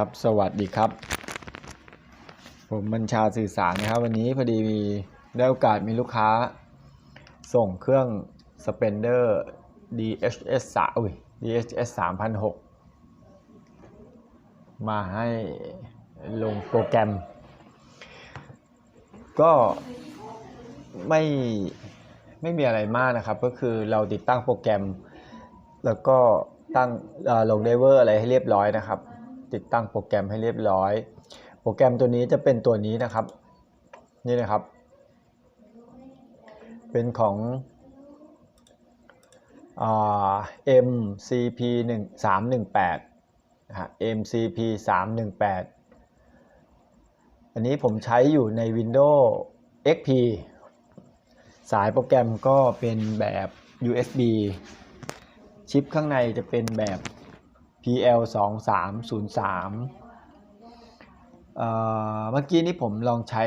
ครับ สวัสดีครับ ผมบัญชาสื่อสารนะครับ วันนี้พอดีมีได้โอกาสมีลูกค้า ส่งเครื่อง Spender DHS 3อุ้ย DHS 3006 มาให้ลงโปรแกรม ก็ไม่ไม่มีอะไรมากนะครับ ก็คือเราติดตั้งโปรแกรม แล้วก็ตั้งลงไดเวอร์อะไรให้เรียบร้อยนะครับ ติดตั้งโปรแกรมให้เรียบร้อย โปรแกรมตัวนี้จะเป็นตัวนี้นะครับ นี่นะครับ เป็นของอ่า MCP 1 3 1 8นะฮะ MCP 3 1 8อันนี้ผมใช้อยู่ใน Windows XP สายโปรแกรมก็เป็นแบบ USB ชิปข้างในจะเป็นแบบ PL 2 3 0 3เมื่อกี้นี้ผมลองใช้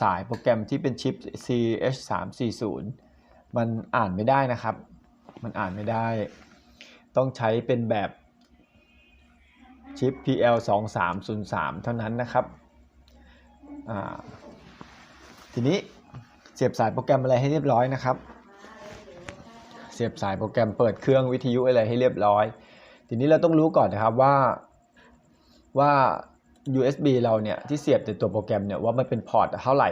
สายโปรแกรมที่เป็นชิป CH 3 4 0มันอ่านไม่ได้นะครับ มันอ่านไม่ได้ ต้องใช้เป็นแบบชิป PL 2 3 0 3เท่านั้นนะครับ ทีนี้เสียบสายโปรแกรมอะไรให้เรียบร้อยนะครับ เสียบสายโปรแกรมเปิดเครื่องวิทยุอะไรให้เรียบร้อย ทีนี้เราต้องรู้ก่อนนะครับว่าว่า USB เราเนี่ยที่เสียบในตัวโปรแกรมเนี่ยว่ามันเป็นพอร์ตเท่าไหร่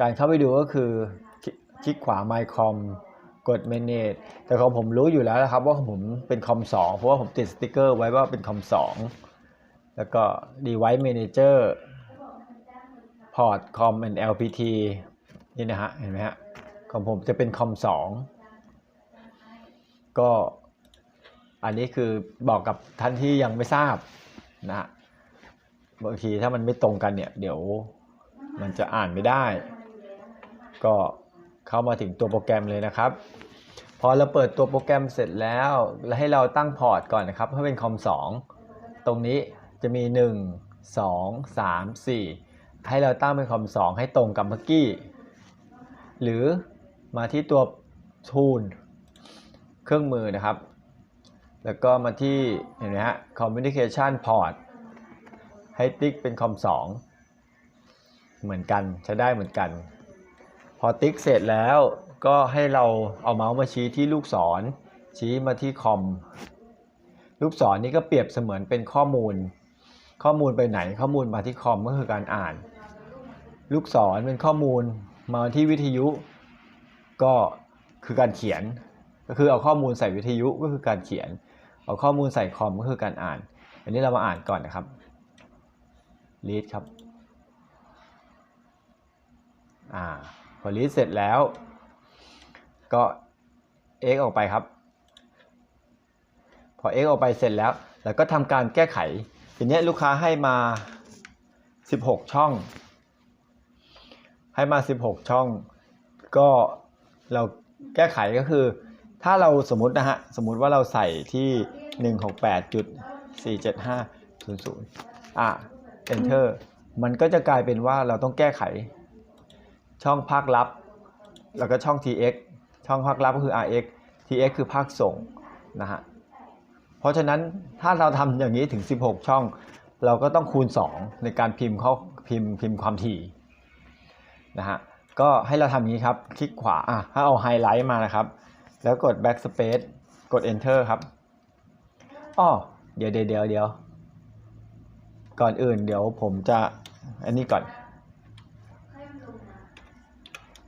การเข้าไปดูก็คือคลิกขวา My Com กด Manage แต่ของผมรู้อยู่แล้วนะครับว่าผมเป็นคอม2เพราะว่าผมติดสติกเกอร์ไว้ว่าเป็นคอม2แล้วก็ Device Manager Port Com and LPT นี่นะฮะเห็นไหมฮะของผมจะเป็นคอม2ก็ อันนี้คือบอกกับท่านที่ยังไม่ทราบนะบางทีถ้ามันไม่ตรงกันเนี่ย เดี๋ยวมันจะอ่านไม่ได้ ก็เข้ามาถึงตัวโปรแกรมเลยนะครับ พอเราเปิดตัวโปรแกรมเสร็จแล้ว แล้วให้เราตั้งพอร์ตก่อนนะครับเพื่อเป็นคอม2ตรงนี้จะมี 1 2 3 4 ให้เราตั้งเป็นคอม2ให้ตรงกับเมื่อกี้ หรือมาที่ตัว Tool เครื่องมือนะครับ แล้วก็มาที่เห็นไหมฮะ Communication Port ให้ติ๊กเป็นคอม2เหมือนกันใช้ได้เหมือนกัน พอติ๊กเสร็จแล้วก็ให้เราเอาเมาส์มาชี้ที่ลูกศร ชี้มาที่คอม ลูกศรนนี้ก็เปรียบเสมือนเป็นข้อมูล ข้อมูลไปไหนข้อมูลมาที่คอมก็คือการอ่าน ลูกศรเป็นข้อมูลมาที่วิทยุ ก็คือการเขียน ก็คือเอาข้อมูลใส่วิทยุก็คือการเขียน เอาข้อมูลใส่คอมก็คือการอ่าน อันนี้เรามาอ่านก่อนนะครับ read ครับ อ่า พอ read เสร็จแล้ว ก็ x ออกไปครับ พอ x ออกไปเสร็จแล้ว แล้วก็ทำการแก้ไข ทีนี้ลูกค้าให้มา 16 ช่อง ให้มา 16 ช่อง ก็เราแก้ไขก็คือ ถ้าเราสมมตินะฮะ สมมติว่าเราใส่ที่ 168.47500 อะ enter มันก็จะกลายเป็นว่าเราต้องแก้ไข ช่องภาคลับ แล้วก็ช่อง tx ช่องภาคลับก็คือ rx tx คือภาคส่งนะฮะ เพราะฉะนั้นถ้าเราทำอย่างนี้ถึง 16 ช่อง เราก็ต้องคูณ 2 ในการพิมพ์เข้าพิมพ์พิมพ์ความถี่นะฮะ ก็ให้เราทำอย่างนี้ครับ คลิกขวา อะ ถ้าเอาไฮไลท์มานะครับ แล้วกด backspace กด enter ครับอ้อเดี๋ยวเดี๋ยวเดี๋ยวเดี๋ยว ก่อนอื่นเดี๋ยวผมจะอันนี้ก่อน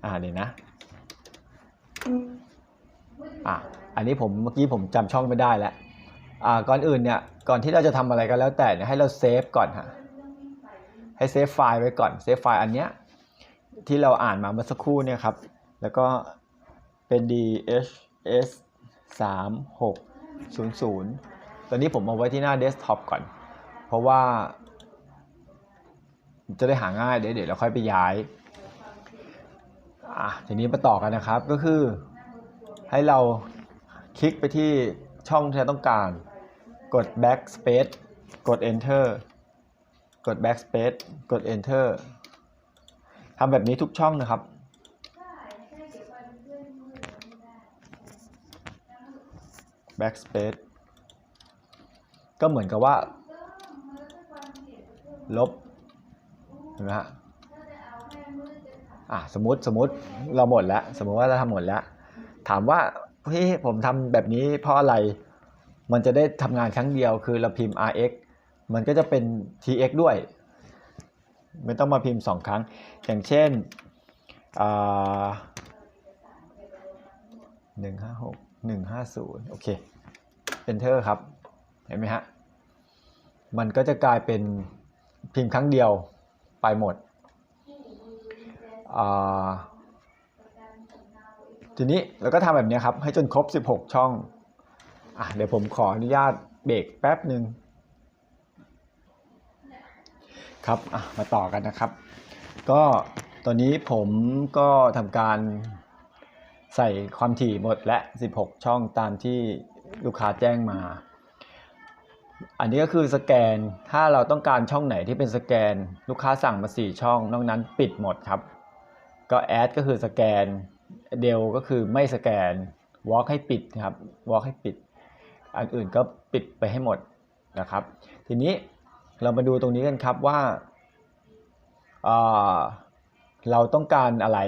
อ่านี่นะ อะ อันนี้ผมเมื่อกี้ผมจำช่องไม่ได้แล้ว อ่า ก่อนอื่นเนี่ย ก่อนที่เราจะทำอะไรก็แล้วแต่เนี่ยให้เราเซฟก่อนฮะ ให้เซฟไฟล์ไว้ก่อน เซฟไฟล์อันเนี้ยที่เราอ่านมาเมื่อสักครู่เนี่ยครับ แล้วก็เป็น d h s 3 6 0 0 ตอนนี้ผมเอาไว้ที่หน้าเดสก์ท็อปก่อน เพราะว่า จะได้หาง่ายเดี๋ยวเดี๋ยวเราค่อยไปย้าย อะทีนี้มาต่อกันนะครับก็คือ ให้เราคลิกไปที่ช่องที่เราต้องการ กด backspace กด enter กด backspace กด enter ทำแบบนี้ทุกช่องนะครับ backspace ก็เหมือนกับว่า ลบเห็นไหมฮะอะสมมติสมมติเราหมดแล้ว สมมติว่าเราทำหมดแล้ว ถามว่าเฮ้ยผมทำแบบนี้เพราะอะไร มันจะได้ทำงานครั้งเดียวคือเราพิมพ์ rx มันก็จะเป็น tx ด้วย ไม่ต้องมาพิมพ์สองครั้ง อย่างเช่นหนึ่งห้าหก หนึ่งห้าศูนย์โอเค enter ครับ เห็นไหมฮะ มันก็จะกลายเป็นพิมพ์ครั้งเดียวไปหมด ทีนี้เราก็ทำแบบนี้ครับ ให้จนครบ 16 ช่องอะเดี๋ยวผมขออนุญาตเบรกแป๊บหนึ่งครับอะมาต่อกันนะครับ ก็ตอนนี้ผมก็ทำการ ใส่ความถี่หมดและ 16 ช่องตามที่ลูกค้าแจ้งมา อันนี้ก็คือสแกน ถ้าเราต้องการช่องไหนที่เป็นสแกน ลูกค้าสั่งมา 4 ช่อง นอกนั้นปิดหมดครับ ก็แอดก็คือสแกน เดลก็คือไม่สแกนวอล์กให้ปิดครับวอล์กให้ปิด อันอื่นก็ปิดไปให้หมดนะครับ ทีนี้เรามาดูตรงนี้กันครับว่าเอ่อเราต้องการอะไร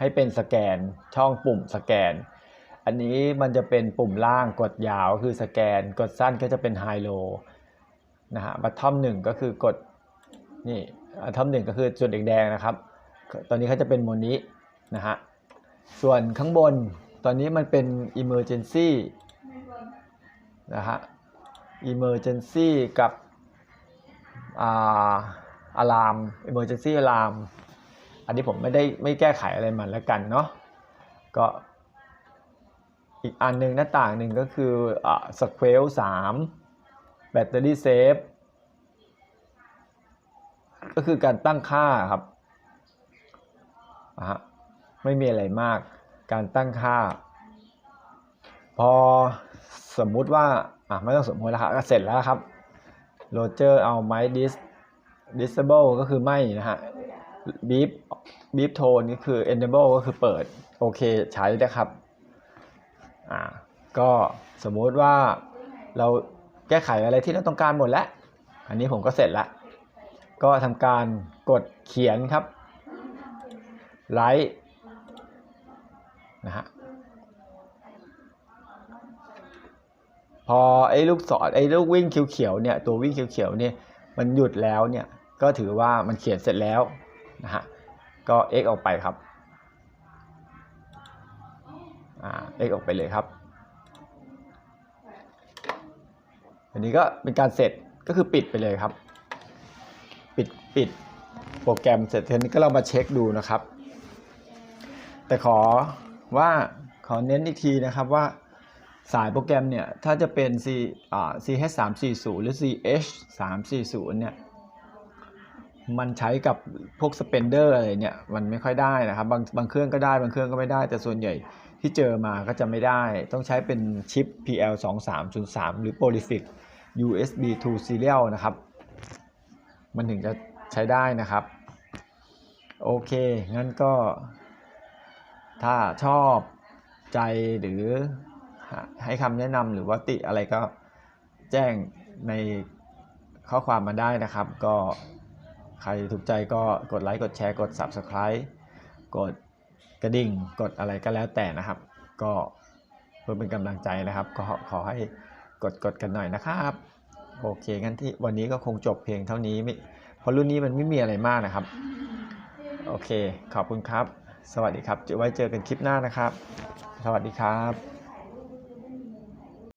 ให้เป็นสแกนช่องปุ่มสแกน อันนี้มันจะเป็นปุ่มล่างกดยาวคือสแกน กดสั้นก็จะเป็นไฮโลนะฮะบัตทอมหนึ่งก็คือกดนี่บัตทอมหนึ่งก็คือจุดแดงๆนะครับ ตอนนี้เขาจะเป็นโมนี้นะฮะส่วนข้างบนตอนนี้มันเป็น emergency นะฮะ emergency กับอ่า alarm emergency alarm อันนี้ผมไม่ได้ไม่แก้ไขอะไรมันแล้วกันเนาะก็อีกอันหนึ่งหน้าต่างหนึ่งก็คืออ่า Square 3 Battery Safe ก็คือการตั้งค่าครับอะฮะไม่มีอะไรมากการตั้งค่า พอสมมุติว่าอะไม่ต้องสมมติแล้วครับเสร็จแล้วครับโรเจอร์เอาไม้ dis disable ก็คือไม่นะฮะบี๊ beep beep tone ก็คือ enable ก็คือเปิด โอเคใช้นะครับ อ่า ก็สมมุติว่าเราแก้ไขอะไรที่เราต้องการหมดแล้ว อันนี้ผมก็เสร็จแล้วก็ทำการกดเขียนครับ write นะฮะพอไอ้ลูกศรไอ้ลูกวิ่งเขียวๆเนี่ยตัววิ่งเขียวๆเนี่ยมันหยุดแล้วเนี่ยก็ถือว่ามันเขียนเสร็จแล้วนะฮะ ก็ x ออกไปครับอ่า x ออกไปเลยครับ อันนี้ก็เป็นการเสร็จก็คือปิดไปเลยครับ ปิดปิดโปรแกรมเสร็จทีนี้ก็เรามาเช็คดูนะครับ แต่ขอว่าขอเน้นอีกทีนะครับว่าสายโปรแกรมเนี่ย ถ้าจะเป็น C อ่า CH 3 4 0หรือ CH 3 4 0เนี่ย มันใช้กับพวกสเปนเดอร์อะไรเนี่ยมันไม่ค่อยได้นะครับบางบางเครื่องก็ได้บางเครื่องก็ไม่ได้ แต่ส่วนใหญ่ที่เจอมาก็จะไม่ได้ ต้องใช้เป็นชิป PL 2 3 0 3หรือ Polyfic USB to serial นะครับ มันถึงจะใช้ได้นะครับ โอเค งั้นก็ ถ้าชอบใจหรือให้คำแนะนำหรือว่าติอะไรก็แจ้งในข้อความมาได้นะครับ ก็ ใครถูกใจก็กดไลค์กดแชร์กด Subscribe กดกระดิ่งกดอะไรก็แล้วแต่นะครับ ก็เพื่อเป็นกำลังใจนะครับ ก็ขอให้กดกดกันหน่อยนะครับโอเคงั้นที่วันนี้ก็คงจบเพียงเท่านี้ไม่เพราะรุ่นนี้มันไม่มีอะไรมากนะครับ โอเค ขอบคุณครับ สวัสดีครับจะไว้เจอกันคลิปหน้านะครับ สวัสดีครับ